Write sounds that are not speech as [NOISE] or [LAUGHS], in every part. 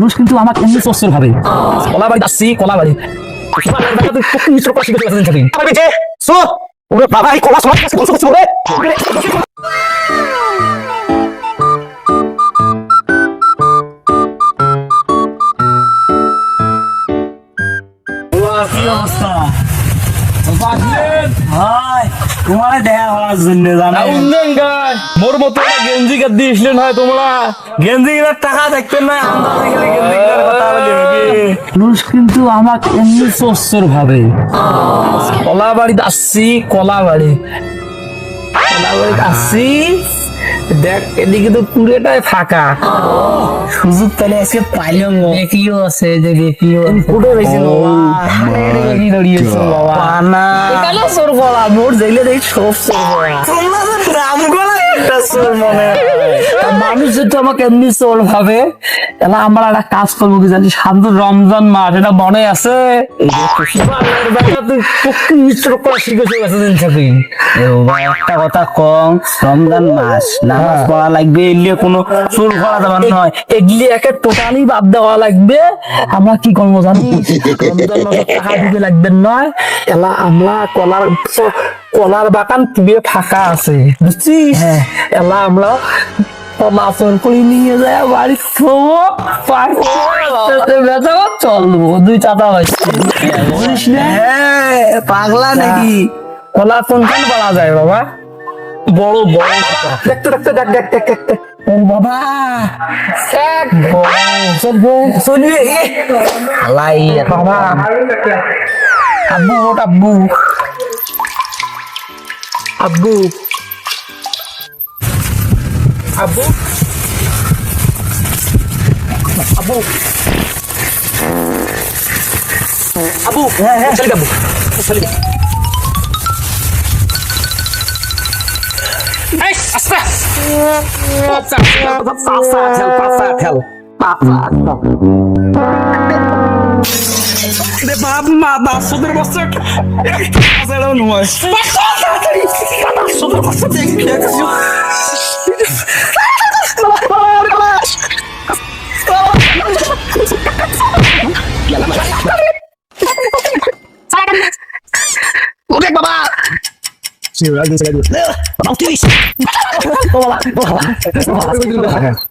মানুষ কিন্তু আমাকে এমনি সস্যের ভাবে। কলা বাড়ি আসছি কলা বাড়ি ওরে বাবা এই কলা সবাই কাছে বলছো কি অবস্থা? তোমার দেখা হওয়ার জন্য জানো? মোর মতো গেঞ্জি কাট দিয়েছিলেন হয় তোমরা। গেঞ্জি কিনার টাকা দেখতেন না মানুষ কিন্তু আমাকে এমনি ভাবে। কলা বাড়িতে আসছি কলা বাড়ি কলা বাড়িতে আসছি। দেখ এদিকে তো পুরোটাই ফাঁকা। সুযোগ তাহলে আজকে পাইলাম বেকিও আছে যে বেকিও ফুটে রয়েছে বাবা। দাঁড়িয়েছে বাবা। না এখানে সোর গলা মোর যাইলে দেখি সব সর গলা নাম গলা একটা সোর মনে মানুষ যদি আমাকে এমনি সোর ভাবে তাহলে আমরা একটা কাজ করব কি জানি সাধু রমজান মাস এটা মনে আছে? একটা কথা কম রমজান মাস। নামাজ পড়া লাগবে এগুলি কোনো চুল করা যাবে নয়। এগুলি একে টোটালি বাদ দেওয়া লাগবে আমরা কি করব জানি রমজান মাসে টাকা দিতে লাগবে নয় এলা আমরা কলার কলার বাগান পুড়ে ফাঁকা আছে বুঝছিস? এলা আমরা মাছন করে নিয়ে যায় বাড়ি শোবো বেচা চলবো দুই চাটা হয়েছে। পাগলা নাকি? কলা কোনখান পাওয়া যায় বাবা? বড় বড় দেখতে দেখতে দেখ দেখ দেখ দেখতে ও বাবা এক চলবে বাবা। আব্বু আব্বু। আব্বু আব্বু আব্বু আব্বু হ্যাঁ হ্যাঁ চলে আব্বু চলে এই আস্তে পাঁচা পাঁচা খেল পাঁচা খেল পাঁচা রে বাপ মা দাস সুদের বস্তা আসলে নয় তাড়াতাড়ি সুদের বস্তা দেখ Udah baba. Bagus bagus. Bagus. Bawa bawa. কিরে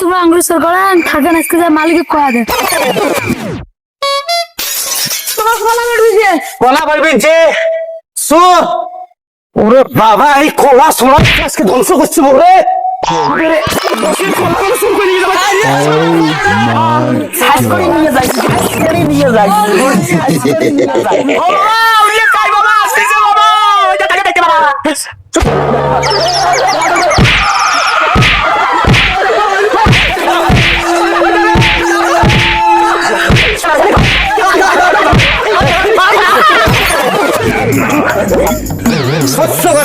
তোমরা আঙ্গুর সর করেন থাকেন আজকে যা মালিকে কয়া দে। কলা কলা সুর ওরে বাবা এই কলা সোনা আজকে ধ্বংস করছে নিয়ে যাই, নিয়ে যাই,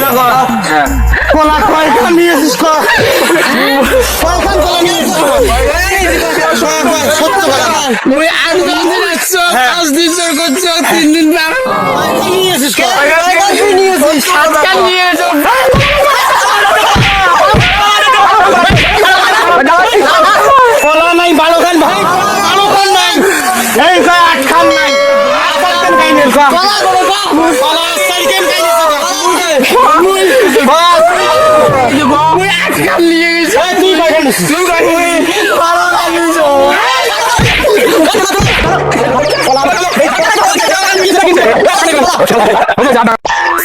কলা কয়খান নিয়ে এসিস কয়খান কলা নিয়ে এসিস সত্য কথা তুমি আট দিন দিচ্ছ পাঁচ দিন চোর করছ তিন দিন বার নিয়ে এসিস নিয়ে এসিস আজকাল নিয়ে কলা নাই ভালো খান ভাই ভালো খান নাই। এই কয় আট খান নাই। আট খান খাই নে কলা কলা সাই কেন খাই নে মুই বাস আট খান নিয়ে গেছি তুই নিছিস তুই কয়খান ভালো নিছো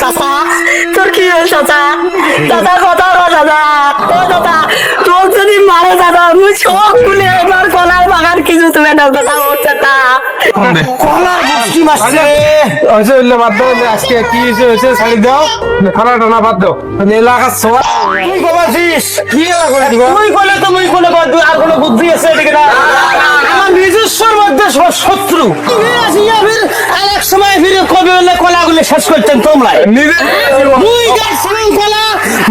চাচা তোর কি হয়েছে চাচা চাচা কথা বলো চাচা ও চাচা তোর যদি মারে চাচা আমি চোখ খুলে এবার কলার বাগান কিছু তুমি না কথা আজকে কি হয়েছে হয়েছে দাও। খানা টানা বাদ দাও। এলাকার সবাই তুই কমাছিস কি এলা তুই কলে তুমি কলে আর কোনো বুদ্ধি আছে এদিকে না? আমার নিজস্বর মধ্যে সব শত্রু। আরেক সময় ফিরে কবে হলে কলাগুলো শেষ করতেন তোমরা নিজে মুই গাছ কলা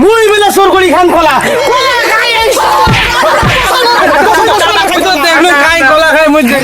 মুই বলে সোর করি খান কলা কলা [LAUGHS] খাই কলা খাই মুই আজকে